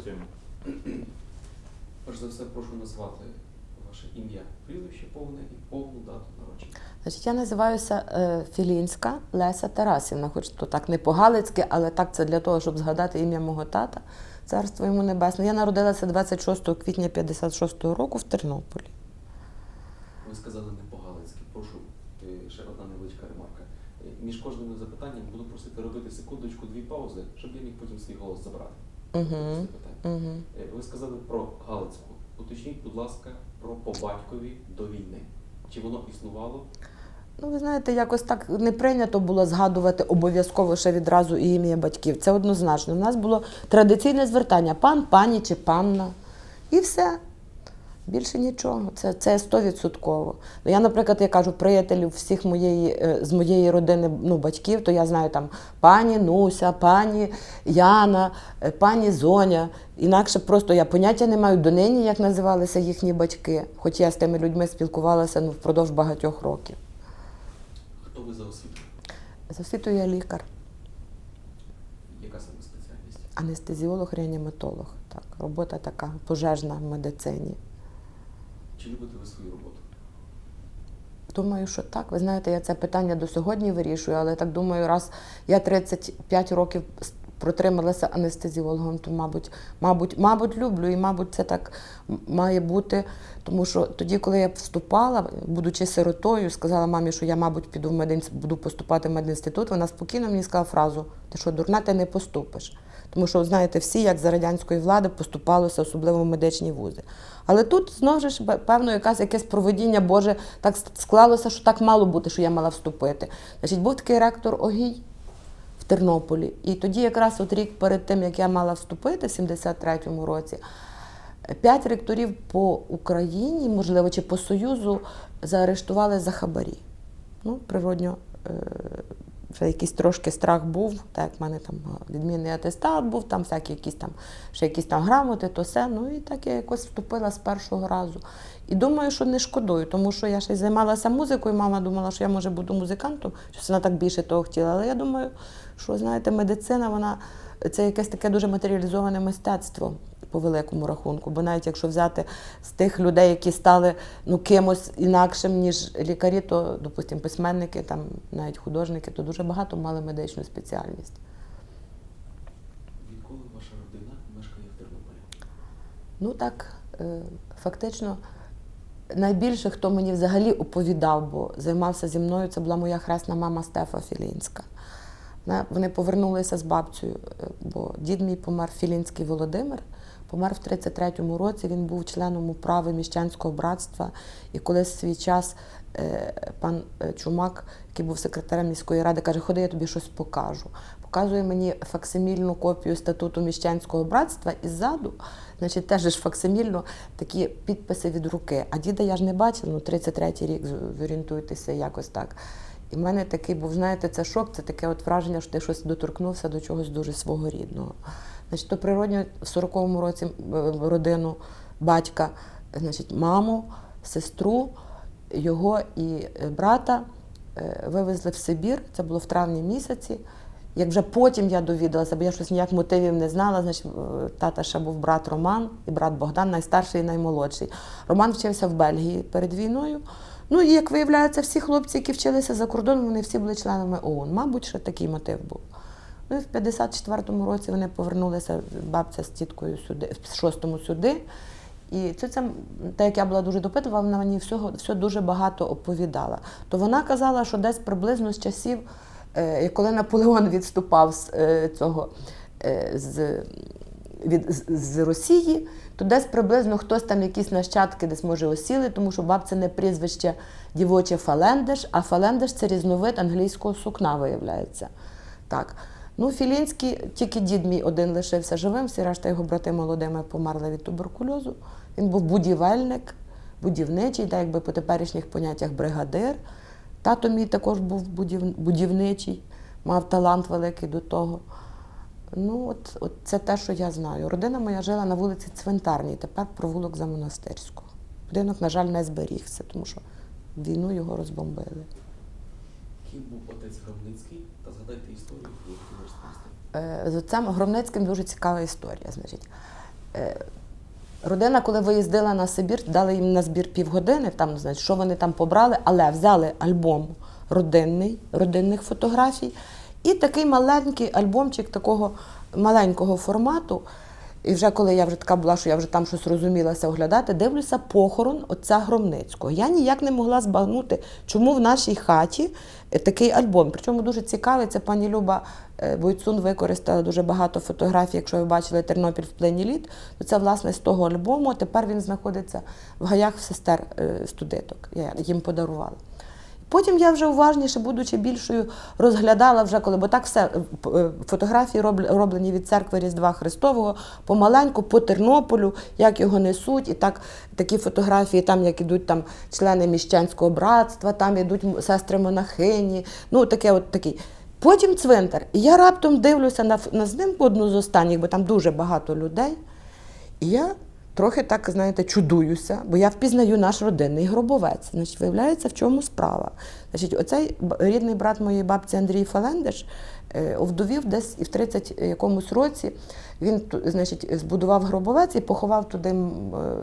Працюємо. Перш за все, прошу назвати ваше ім'я, прізвище повне і повну дату народження. Значить, я називаюся е, Філінська Леся Тарасівна, хоч то так не по-галицьки, але так це для того, щоб згадати ім'я мого тата, царство йому небесне. Я народилася 26 квітня 56-го року в Тернополі. Ви сказали не по-галицьки. Прошу, е, ще одна невеличка ремарка. Е, Між кожними запитанням буду просити робити секундочку, дві паузи, щоб я міг потім свій голос забрати. Угу. Угу. Ви сказали про Галицьку. Уточніть, будь ласка, про по батькові до війни. Чи воно існувало? Ну, ви знаєте, якось так не прийнято було згадувати обов'язково ще відразу і ім'я батьків. Це однозначно. У нас було традиційне звертання пан, пані чи панна. І все. Більше нічого. Це, це 100%. Ну, я, наприклад, я кажу приятелів всіх моєї, е, з моєї родини ну, батьків, то я знаю там пані Нуся, пані Яна, е, пані Зоня. Інакше просто я поняття не маю донині, як називалися їхні батьки, хоч я з тими людьми спілкувалася ну, впродовж багатьох років. Хто ви за освітою? За освітою я лікар, Яка саме спеціальність? анестезіолог, реаніматолог. Так, робота така пожежна в медицині. Чи любите ви свою роботу? Думаю, що так. Ви знаєте, я це питання до сьогодні вирішую, але так думаю, раз я 35 років протрималася анестезіологом, то, мабуть, мабуть, мабуть, люблю і, мабуть, це так має бути. Тому що тоді, коли я вступала, будучи сиротою, сказала мамі, що я, мабуть, піду в медин... буду поступати в медінститут, вона спокійно мені сказала фразу: ти що, дурна, ти не поступиш. Тому що, знаєте, всі, як за радянської влади, поступалося, особливо в медичні вузи. Але тут знову ж певно, якась якесь проведіння Боже так склалося, що так мало бути, що я мала вступити. Значить, був такий ректор Огій Тернополі. І тоді, якраз от рік перед тим, як я мала вступити, в 73-му році, п'ять ректорів по Україні, можливо, чи по Союзу, заарештували за хабарі. Ну, природньо, е, вже якийсь трошки страх був, так як в мене там відмінний атестат був, там всякі якісь там, ще якісь там грамоти, то все. Ну і так я якось вступила з першого разу. І думаю, що не шкодую, тому що я ще й займалася музикою. Мама думала, що я може буду музикантом, щось вона так більше того хотіла. Але я думаю, що знаєте, медицина, вона це якесь таке дуже матеріалізоване мистецтво по великому рахунку. Бо навіть якщо взяти з тих людей, які стали ну, кимось інакшим, ніж лікарі, то, допустимо, письменники, там, навіть художники, то дуже багато мали медичну спеціальність. Відколи ваша родина мешкає в Тернополі? Ну так, е, фактично, найбільше, хто мені взагалі оповідав, бо займався зі мною, це була моя хресна мама Стефа Філінська. Вони повернулися з бабцею, е, бо дід мій помер Філінський Володимир. Помер в 33-му році. Він був членом управи міщанського братства. І коли в свій час е, пан е, Чумак, який був секретарем міської ради, каже: Ходи, я тобі щось покажу. Показує мені факсимільну копію статуту міщанського братства і ззаду, значить, теж ж факсимільно такі підписи від руки. А діда я ж не бачила, ну 33-й рік, зорієнтуйтеся якось так. І в мене такий був, знаєте, це шок, це таке от враження, що ти щось доторкнувся до чогось дуже свого рідного. Значить, то природньо в 40-му році е, родину батька, значить, маму, сестру, його і е, брата е, вивезли в Сибір, це було в травні місяці. Як вже потім я довідалася, бо я щось ніяк мотивів не знала, значить, тата ще був брат Роман і брат Богдан, найстарший і наймолодший. Роман вчився в Бельгії перед війною. Ну і як виявляється, всі хлопці, які вчилися за кордоном, вони всі були членами ОУН. Мабуть, ще такий мотив був. Ну і в 54-му році вони повернулися бабця з тіткою сюди, в шостому сюди. І це, це так як я була дуже допитлива, вона мені всього, все дуже багато оповідала. То вона казала, що десь приблизно з часів, е, коли Наполеон відступав з е, цього е, з, від, з Росії, то десь приблизно хтось там якісь нащадки десь може осіли, тому що бабця не прізвище дівоче Фалендеш, а Фалендеш це різновид англійського сукна, виявляється. Так. Ну, Філінський, тільки дід мій один лишився живим, всі решта його брати молодими померли від туберкульозу. Він був будівельник, будівничий, так якби по теперішніх поняттях бригадир. Тато мій також був будів... будівничий, мав талант великий до того. Ну, от, от це те, що я знаю. Родина моя жила на вулиці Цвинтарній, тепер провулок за монастирську. Будинок, на жаль, не зберігся, тому що війну його розбомбили. Ким був отець Громницький? Та згадайте історію. Е, З отцем Громницьким дуже цікава історія. Значить, Е, Родина, коли виїздила на Сибір, дали їм на збір півгодини, там, значить, що вони там побрали, але взяли альбом родинний, родинних фотографій і такий маленький альбомчик такого маленького формату. І вже коли я вже така була, що я вже там щось розумілася оглядати, дивлюся похорон отця Громницького. Я ніяк не могла збагнути, чому в нашій хаті е, такий альбом. Причому дуже цікавий. Це пані Люба е, Войцун використала дуже багато фотографій. Якщо ви бачили Тернопіль в плені літ, то це власне з того альбому. Тепер він знаходиться в гаях сестер е, студенток. Я їм подарувала. Потім я вже уважніше, будучи більшою, розглядала вже коли, бо так все е, е, фотографії роблені від церкви Різдва Христового помаленьку по Тернополю, як його несуть, і так такі фотографії, там як ідуть там члени міщанського братства, там ідуть сестри монахині. Ну таке, от такий. Потім цвинтар. І я раптом дивлюся на, на знимку одну з останніх, бо там дуже багато людей. І я трохи так, знаєте, чудуюся, бо я впізнаю наш родинний гробовець. Значить, виявляється, в чому справа. Значить, оцей рідний брат моєї бабці Андрій Фалендиш овдовів десь і в 30 якомусь році. Він значить, збудував гробовець і поховав туди е,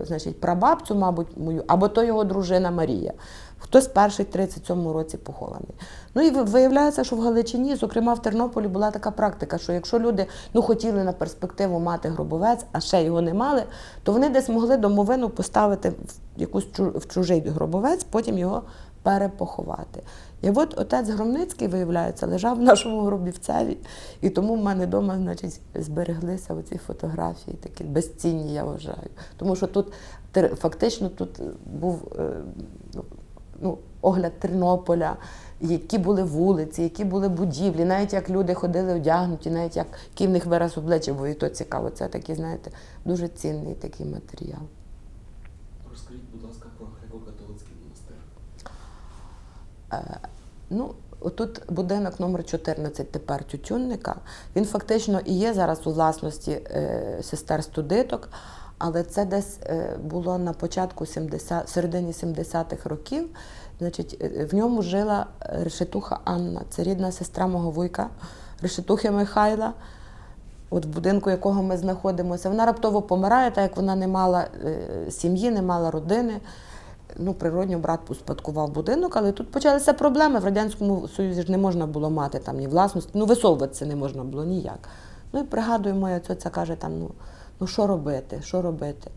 значить, прабабцю, мабуть, мою, або то його дружина Марія. Хтось перший в 37-му році похований. Ну і виявляється, що в Галичині, зокрема в Тернополі, була така практика, що якщо люди ну, хотіли на перспективу мати гробовець, а ще його не мали, то вони десь могли домовину поставити в якусь в чужий гробовець, потім його перепоховати. І от отець Громницький, виявляється, лежав в нашому гробівцеві, і тому в мене вдома, значить, збереглися оці фотографії, такі безцінні, я вважаю. Тому що тут фактично тут був е, ну, ну, огляд Тернополя, які були вулиці, які були будівлі, навіть як люди ходили одягнуті, навіть як який в них вираз обличчя, бо і то цікаво. Це такий, знаєте, дуже цінний такий матеріал. Розкажіть, будь ласка, про греко-католицький монастир. Е, Ну, отут будинок номер 14 тепер Тютюнника. Він фактично і є зараз у власності е, сестер студиток, але це десь е, було на початку 70, середині 70-х років. Значить, е, в ньому жила решетуха Анна, це рідна сестра мого вуйка, решетухи Михайла. От в будинку, якого ми знаходимося, вона раптово помирає, так як вона не мала е, сім'ї, не мала родини. Ну, природньо брат успадкував будинок, але тут почалися проблеми. В Радянському Союзі ж не можна було мати там ні власності, ну висовуватися не можна було ніяк. Ну і пригадую, моя цьоця каже, там, ну, ну що робити, що робити.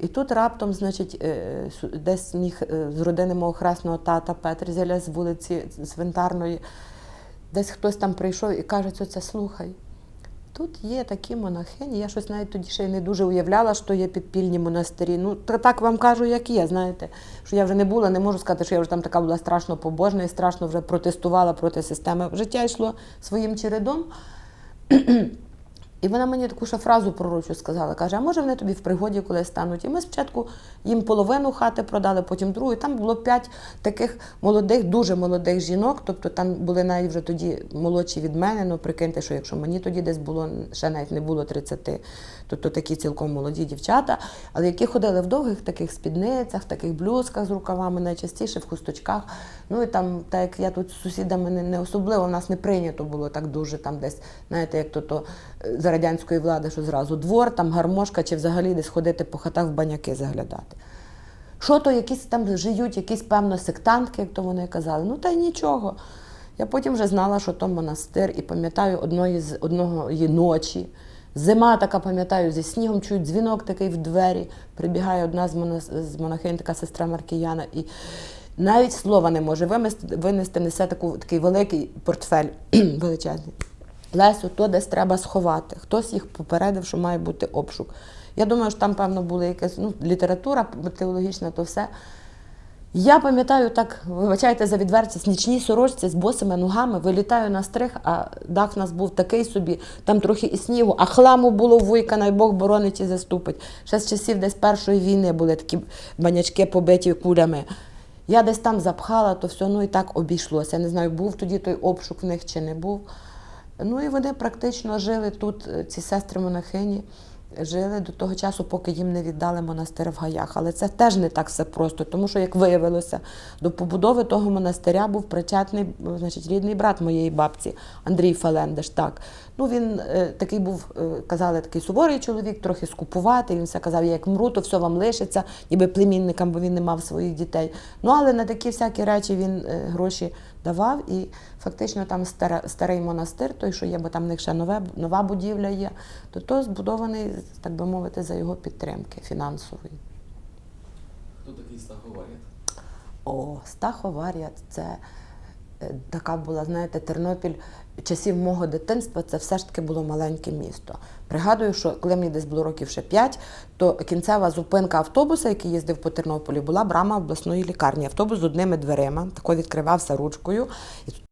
І тут раптом, значить, е, десь міг е, з родини мого хресного тата Петр Зеля з вулиці Цвинтарної, десь хтось там прийшов і каже, цьоця, слухай, Тут є такі монахині. Я щось навіть тоді ще й не дуже уявляла, що є підпільні монастирі. Ну, так вам кажу, як є, знаєте. Що я вже не була, не можу сказати, що я вже там така була страшно побожна і страшно вже протестувала проти системи. Життя йшло своїм чередом. І вона мені таку ще фразу пророчу сказала, каже, а може вони тобі в пригоді коли стануть? І ми спочатку їм половину хати продали, потім другу. І там було п'ять таких молодих, дуже молодих жінок. Тобто там були навіть вже тоді молодші від мене. Ну прикиньте, що якщо мені тоді десь було ще навіть не було 30, тобто такі цілком молоді дівчата, але які ходили в довгих таких спідницях, в таких блузках з рукавами, найчастіше в хусточках. Ну і там, так як я тут з сусідами не, особливо, у нас не прийнято було так дуже там десь, знаєте, як то, то е, радянської влади, що зразу двор, там гармошка, чи взагалі десь ходити по хатах в баняки заглядати. Що то якісь там жиють, якісь певно сектантки, як то вони казали. Ну та й нічого. Я потім вже знала, що то монастир, і пам'ятаю одної з одного ночі. Зима така, пам'ятаю, зі снігом чують дзвінок такий в двері. Прибігає одна з, монас... з монахинь, така сестра Маркіяна, і навіть слова не може винести несе таку, такий великий портфель величезний. Лесю, то десь треба сховати. Хтось їх попередив, що має бути обшук. Я думаю, що там, певно, була якась ну, література теологічна, то все. Я пам'ятаю так, вибачайте за відвертість, нічній сорочці з босими ногами вилітаю на стрих, а дах в нас був такий собі, там трохи і снігу, а хламу було вуйка, най Бог боронить і заступить. Ще з часів десь першої війни були такі банячки побиті кулями. Я десь там запхала, то все, ну і так обійшлося. Я не знаю, був тоді той обшук в них чи не був. Ну і вони практично жили тут, е, ці сестри монахині, жили до того часу, поки їм не віддали монастир в гаях. Але це теж не так все просто, тому що, як виявилося, до побудови того монастиря був причетний, значить, рідний брат моєї бабці Андрій Фалендеш. Так. Ну, він е, такий був, е, казали, такий суворий чоловік, трохи скупувати. Він все казав, я як мру, то все вам лишиться, ніби племінникам, бо він не мав своїх дітей. Ну, але на такі всякі речі він е, гроші давав. І фактично там стара, старий монастир, той, що є, бо там в них ще нове, нова будівля є, то то збудований, так би мовити, за його підтримки фінансової. Хто такий Стаховаріт? О, Стаховарія це така була, знаєте, Тернопіль часів мого дитинства це все ж таки було маленьке місто. Пригадую, що коли мені десь було років ще 5, то кінцева зупинка автобуса, який їздив по Тернополі, була брама обласної лікарні. Автобус з одними дверима, тако відкривався ручкою. І тут